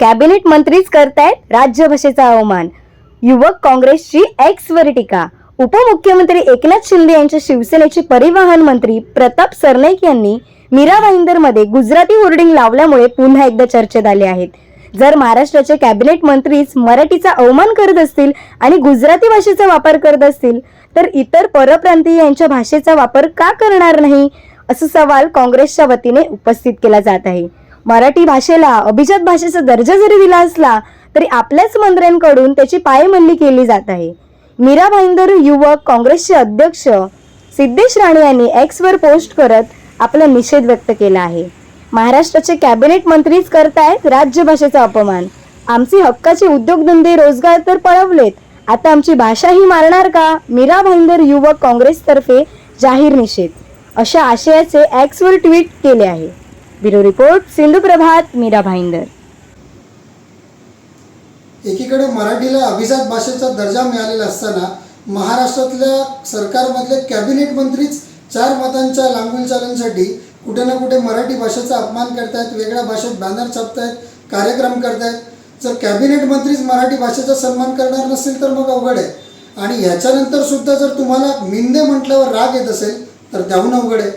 Cabinet मंत्रीच करतायत राज्यभाषेचा अवमान. युवक काँग्रेसची एक्सवर टीका. उपमुख्यमंत्री एकनाथ शिंदे यांच्या शिवसेनेचे परिवहन मंत्री प्रताप सरनाईक यांनी मीरा भाईंदरमध्ये गुजराती होर्डिंग लावल्यामुळे पुन्हा एकदा चर्चेत आले आहेत. जर महाराष्ट्राचे कॅबिनेट मंत्रीच मराठीचा अवमान करत असतील आणि गुजराती भाषेचा वापर करत असतील तर इतर परप्रांतीय यांच्या भाषेचा वापर का करणार नाही? असा सवाल काँग्रेसच्या वतीने उपस्थित केला जात आहे. मराठी भाषेला अभिजात भाषेचा दर्जा जरी दिला असला तरी आपल्याच मंत्र्यांकडून त्याची पायमल्ली केली जात आहे. मीरा भाईंदर युवक काँग्रेसचे अध्यक्ष सिद्धेश राणे यांनी एक्सवर पोस्ट करत आपला निषेध व्यक्त केला आहे. महाराष्ट्राचे कॅबिनेट मंत्रीच करतायत राज्यभाषेचा अपमान. आमचे हक्काचे उद्योगधंदे रोजगार तर पळवलेत. आता आमची भाषाही मारणार का? मीरा भाईंदर युवक काँग्रेसतर्फे जाहीर निषेध. अशा आशयाचे एक्सवर ट्विट केले आहे. Bureau report Sindhu Prabhat Mira Bhayandar. एकीकडे मराठीला अभिजात भाषेचा दर्जा मिळालेला असताना महाराष्ट्रातल्या सरकारमधले कॅबिनेट मंत्रीच चार मतांच्या लांबूल चालण्यासाठी कुठे ना कुठे मराठी भाषेचा अपमान करतायत वेगळ्या भाषेत बॅनर छापतायत कार्यक्रम करतायत. जर कॅबिनेट मंत्रीच मराठी भाषेचा सन्मान करणार नसेल तर मग अवघड आहे. आणि ह्याच्यानंतर सुद्धा जर तुम्हाला मिंदे म्हटल्यावर राग येत असेल तर त्याहून अवघड आहे.